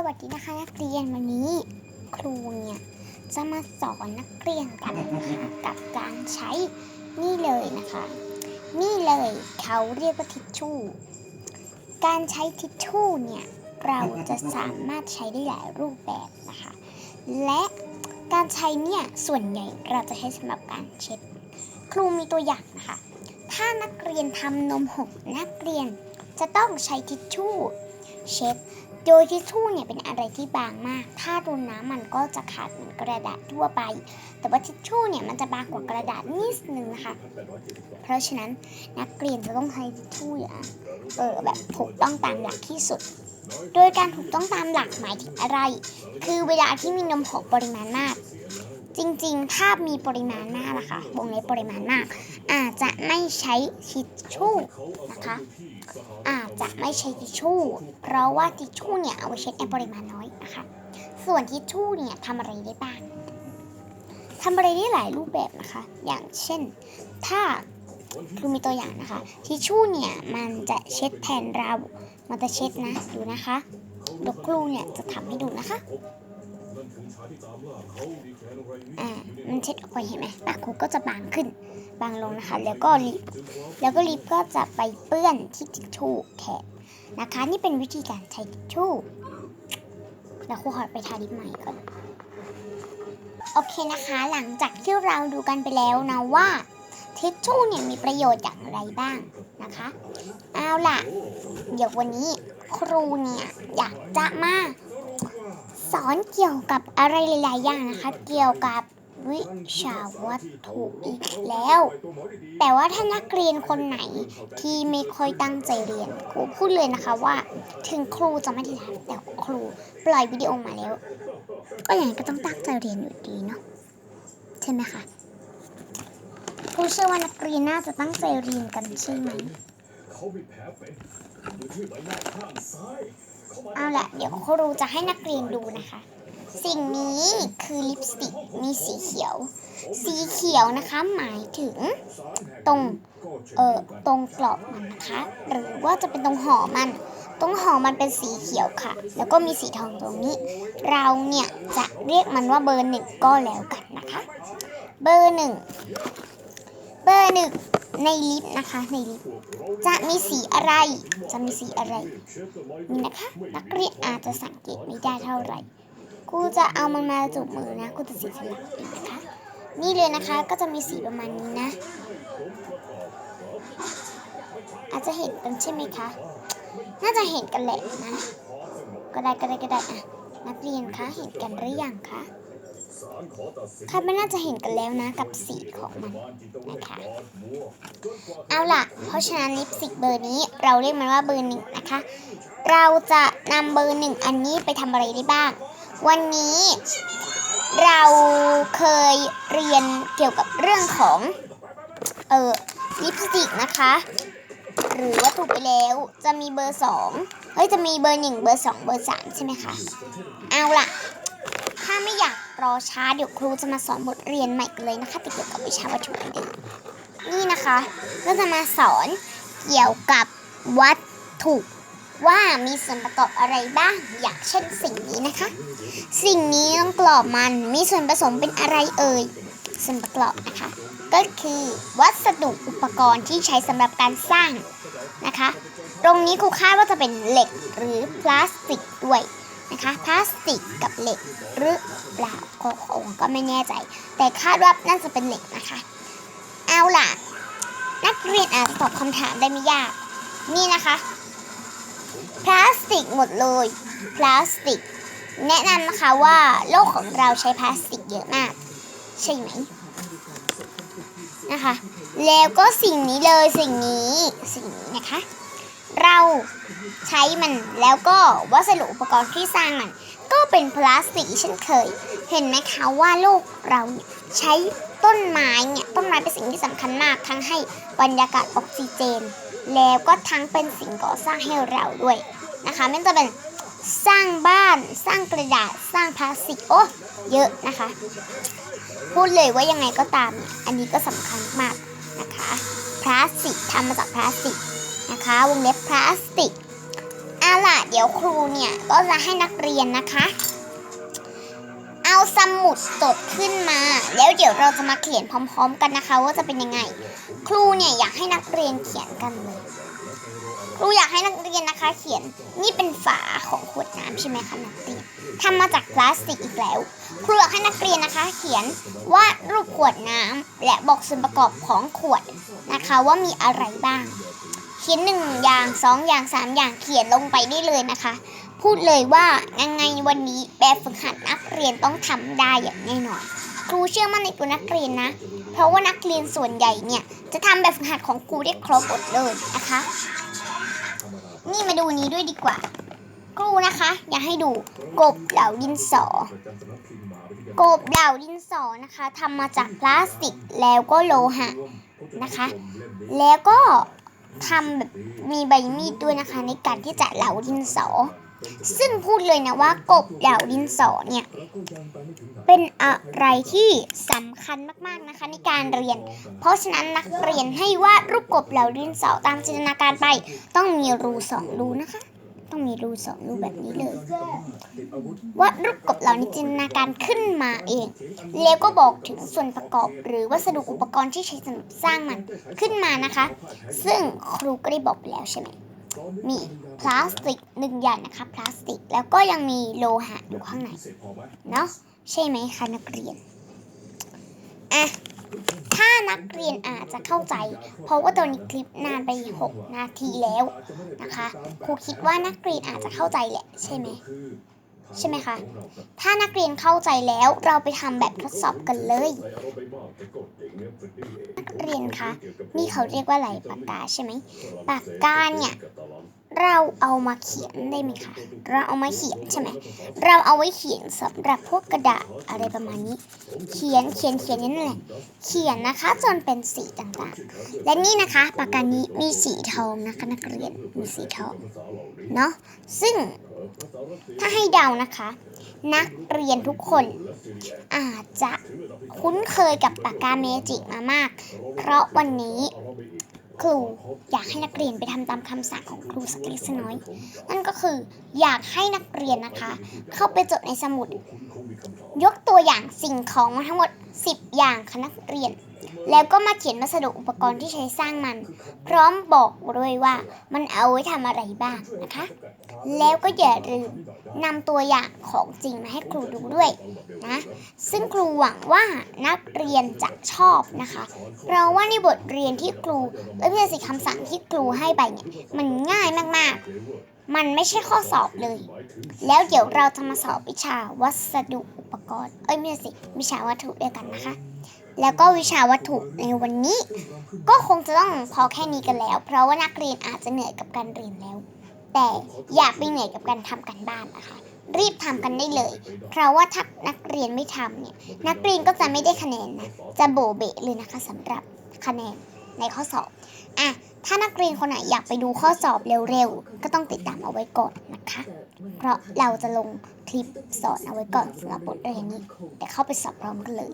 สวัสดีนะคะนักเรียนวันนี้ ครูเนี่ยจะมาสอนนักเรียนกันกับการใช้นี่เลยนะคะ นี่เลยเขาเรียกว่าทิชชู่ การใช้ทิชชู่เนี่ยเราจะสามารถใช้ได้หลายรูปแบบนะคะ และการใช้เนี่ยส่วนใหญ่เราจะใช้สำหรับการเช็ด ครูมีตัวอย่างนะคะ ถ้านักเรียนทำนมหกนักเรียนจะต้องใช้ทิชชู่เช็ด โดยทิชชู่เนี่ยเป็นอะไรที่บางมาก ถ้าโดนน้ำมันก็จะขาดเหมือนกระดาษทั่วไป แต่ว่าทิชชู่เนี่ยมันจะบางกว่ากระดาษนิดนึงนะคะ เพราะฉะนั้นนักเรียนจะต้องใช้ทิชชู่อย่างเออแบบถูกต้องตามหลักที่สุด โดยการถูกต้องตามหลักหมายถึงอะไร คือเวลาที่มีนมหกปริมาณมาก จริงๆ ถ้ามีปริมาณมากนะคะวงเล็บปริมาณมาก อาจจะไม่ใช้ทิชชู่นะคะ อาจจะไม่ใช้ทิชชู่ เพราะว่าทิชชู่เนี่ยเอาไว้เช็ดในปริมาณน้อยนะคะ ส่วนทิชชู่เนี่ยทำอะไรได้บ้างทำอะไรได้หลายรูปแบบนะคะ อย่างเช่น ถ้าคือมีตัวอย่างนะคะ ทิชชู่เนี่ยมันจะเช็ดแทนเรา มันจะเช็ดนะ ดูนะคะเดี๋ยวครูเนี่ยจะทำให้ดูนะคะ มันเช็ดออกไปเห็นไหมปากครูก็จะบางขึ้น บางลงนะคะ แล้วก็ลิปแล้วก็ลิปก็จะไปเปื้อนที่ทิชชู่แทนนะคะ นี่เป็นวิธีการใช้ทิชชู่แล้วครูขอไปทาลิปใหม่ก่อนโอเคนะคะ หลังจากที่เราดูกันไปแล้วนะว่าทิชชู่เนี่ยมีประโยชน์อย่างไรบ้างนะคะ เอาล่ะ เดี๋ยววันนี้ครูเนี่ยอยากจะมา สอนเกี่ยวกับอะไรหลาย ๆ อย่างนะคะ เกี่ยวกับวิชาวัตถุอีกแล้ว แต่ว่าถ้านักเรียนคนไหนที่ไม่ค่อยตั้งใจเรียนครูพูดเลยนะคะว่า ถึงครูจะไม่ได้ทำแต่ครูปล่อยวิดีโอมาแล้ว ก็อย่างไรก็ต้องตั้งใจเรียนอยู่ดีเนาะใช่ไหมคะครูเชื่อว่านักเรียนน่าจะตั้งใจเรียนกันใช่ไหม เขามีแผลเป็นมือที่ใบหน้าข้างซ้ายเขามาเอาละเดี๋ยวครูจะให้นักเรียนดูนะคะ สิ่งนี้คือลิปสติกมีสีเขียว สีเขียวนะคะหมายถึงตรง เอ่อตรงกรอบมันนะคะ หรือว่าจะเป็นตรงห่อมัน ตรงห่อมันเป็นสีเขียวค่ะ แล้วก็มีสีทองตรงนี้ เราเนี่ยจะเรียกมันว่าเบอร์หนึ่งก็แล้วกันนะคะ เบอร์หนึ่ง เบอร์หนึ่ง ในลิปนะคะ ในลิปจะมีสีอะไร จะมีสีอะไรนี่นะคะ นักเรียนอาจจะสังเกตไม่ได้เท่าไหร่ กูจะเอามันมาจุบมือนะ กูจะสีสลับเองนะคะ นี่เลยนะคะ ก็จะมีสีประมาณนี้นะ อาจจะเห็นกันใช่ไหมคะ น่าจะเห็นกันแหละนะ ก็ได้ก็ได้ก็ได้อะนักเรียนคะ เห็นกันหรือยังคะ ศานคาดว่าน่าจะเห็นกันแล้วนะกับสีของมันนจิตเอาเอาล่ะ เพราะฉะนั้นลิปสติกเบอร์นี้เราเรียกมันว่าเบอร์หนึ่งนะคะ เราจะนำเบอร์หนึ่งอันนี้ไปทำอะไรได้บ้าง วันนี้เราเคยเรียนเกี่ยวกับเรื่องของเออลิปสติกนะคะ หรือว่าถูกไปแล้วจะมีเบอร์สองเฮ้ยจะมีเบอร์หนึ่งเบอร์สองเบอร์สามใช่ไหมคะ เอาล่ะ ถ้าไม่อยาก รอช้าเดี๋ยวครูจะมาสอนบทเรียนใหม่กันเลยนะคะแต่เกี่ยวกับวิชาวัตถุดิบนี่นะคะก็จะมาสอนเกี่ยวกับวัตถุว่ามีส่วนประกอบอะไรบ้าง อย่างเช่นสิ่งนี้นะคะ สิ่งนี้ต้องกรอบมันมีส่วนผสมเป็นอะไรเอ่ยส่วนประกอบนะคะ ก็คือวัสดุอุปกรณ์ที่ใช้สำหรับการสร้างนะคะ ตรงนี้ครูคาดว่าจะเป็นเหล็กหรือพลาสติกด้วย นะคะพลาสติกกับเหล็กหรือเปล่าคงก็ไม่แน่ใจ แต่คาดว่าน่าจะเป็นเหล็กนะคะ เอาล่ะ นักเรียนอาจตอบคำถามได้ไม่ยาก นี่นะคะ พลาสติกหมดเลย พลาสติก แนะนำนะคะว่าโลกของเราใช้พลาสติกเยอะมาก ใช่ไหมนะคะ แล้วก็สิ่งนี้เลยสิ่งนี้ สิ่งนี้นะคะ เราใช้มันแล้วก็วัสดุอุปกรณ์ที่สร้างมัน ก็เป็นพลาสติกเช่นเคย เห็นไหมคะว่าโลกเราใช้ต้นไม้เนี่ยต้นไม้เป็นสิ่งที่สำคัญมาก ทั้งให้บรรยากาศออกซิเจน แล้วก็ทั้งเป็นสิ่งก่อสร้างให้เราด้วยนะคะไม่ว่าจะเป็นสร้างบ้านสร้างกระดาษสร้างพลาสติกโอ้เยอะนะคะ พูดเลยว่ายังไงก็ตามเนี่ยอันนี้ก็สำคัญมากนะคะพลาสติกทำมาจากพลาสติก นะคะ วงเล็บพลาสติกอาล่ะเดี๋ยวครูเนี่ยก็จะให้นักเรียนนะคะ เอาสมุดจดขึ้นมา แล้วเดี๋ยวเราจะมาเขียนพร้อม ๆ กันนะคะ ว่าจะเป็นยังไง ครูเนี่ยอยากให้นักเรียนเขียนกันเลยครูอยากให้นักเรียนนะคะ เขียนนี่เป็นฝาของขวดน้ำใช่ไหมคะนักเรียนทำมาจากพลาสติกอีกแล้ว ครูอยากให้นักเรียนนะคะ เขียนวาดรูปขวดน้ำและบอกส่วนประกอบของขวดนะคะ ว่ามีอะไรบ้าง เขียนหนึ่งอย่างสองอย่างสามอย่างเขียนลงไปได้เลยนะคะ พูดเลยว่ายังไงวันนี้แบบฝึกหัดนักเรียนต้องทำได้อย่างแน่นอนครูเชื่อมั่นในตัวนักเรียนนะ เพราะว่านักเรียนส่วนใหญ่เนี่ยจะทำแบบฝึกหัดของครูได้ครบหมดเลยนะคะ นี่มาดูนี้ด้วยดีกว่าครูนะคะ อยากให้ดูกบเหล่าดินสอกบเหล่าดินสอนะคะทำมาจากพลาสติกแล้วก็โลหะนะคะ แล้วก็ ทำแบบมีใบมีดด้วยนะคะ ในการที่จะเหลาดินสอ ซึ่งพูดเลยนะว่ากบเหลาดินสอเนี่ย เป็นอะไรที่สำคัญมากๆนะคะในการเรียน เพราะฉะนั้นนักเรียนให้วาดรูปกบเหลาดินสอตามจินตนาการไป ต้องมีรูสองรูนะคะ ต้องมีรูสองรูแบบนี้เลยวาดรูปกบเหล่านี้จินตนาการขึ้นมาเอง แล้วก็บอกถึงส่วนประกอบ หรือวัสดุอุปกรณ์ที่ใช้สำหรับสร้างมันขึ้นมานะคะ ซึ่งครูก็ได้บอกไปแล้วใช่ไหมมีพลาสติกหนึ่งอย่างนะคะพลาสติกแล้วก็ยังมีโลหะอยู่ข้างในเนาะใช่ไหมคะนักเรียนอะานักเรียนอาจจะเข้าใจ เพราะว่าตอนนี้คลิปนานไป 6 นาทีแล้วนะคะครูคิดว่านักเรียนอาจจะเข้าใจแหละใช่ไหมใช่ไหมคะ ถ้านักเรียนเข้าใจแล้วเราไปทำแบบทดสอบกันเลย นักเรียนคะ นี่เขาเรียกว่าอะไรปากกาใช่ไหม ปากกาเนี่ย เราเอามาเขียนได้ไหมคะเราเอามาเขียนใช่ไหมเราเอาไว้เขียนสำหรับพวกกระดาษอะไรประมาณนี้ เขียนเขียนเขียนนั่นแหละเขียนนะคะจนเป็นสีต่างๆ และนี่นะคะปากกานี้มีสีทองนะคะนักเรียนมีสีทองเนาะซึ่งถ้าให้เดานะคะ นักเรียนทุกคน อาจจะคุ้นเคยกับปากกาเมจิกมามาก เพราะวันนี้ ครูอยากให้นักเรียนไปทำตามคำสั่งของครูสักเล็กสักน้อย นั่นก็คืออยากให้นักเรียนนะคะ เข้าไปจดในสมุด ยกตัวอย่างสิ่งของมาทั้งหมด 10 อย่างค่ะนักเรียน แล้วก็มาเขียนวัสดุอุปกรณ์ที่ใช้สร้างมัน พร้อมบอกด้วยว่ามันเอาไว้ทำอะไรบ้างนะคะ แล้วก็อย่าลืมนำตัวอย่างของจริงมาให้ครูดูด้วยนะ ซึ่งครูหวังว่านักเรียนจะชอบนะคะเพราะว่าในบทเรียนที่ครูเอ้ยไม่ใช่สิคำสั่งที่ครูให้ไปเนี่ยมันง่ายมากๆ มันไม่ใช่ข้อสอบเลย แล้วเดี๋ยวเราจะมาสอบวิชาวัสดุอุปกรณ์ เอ้ยไม่ใช่สิวิชาวัตถุด้วยกันนะคะ แล้วก็วิชาวัตถุในวันนี้ ก็คงจะต้องพอแค่นี้กันแล้ว เพราะว่านักเรียนอาจจะเหนื่อยกับการเรียนแล้ว แต่อย่าไปเหนื่อยกับการทำกันบ้านนะคะ รีบทำกันได้เลย เพราะว่าถ้านักเรียนไม่ทำเนี่ย นักเรียนก็จะไม่ได้คะแนนนะ จะโบเบะเลยนะคะสำหรับคะแนน ในข้อสอบอะถ้านักเรียนคนไหนอยากไปดูข้อสอบเร็วๆ ก็ต้องติดตามเอาไว้ก่อนนะคะ เพราะเราจะลงคลิปสอนเอาไว้ก่อนสำหรับบทเรียนนี้แต่เข้าไปสอบพร้อมกันเลย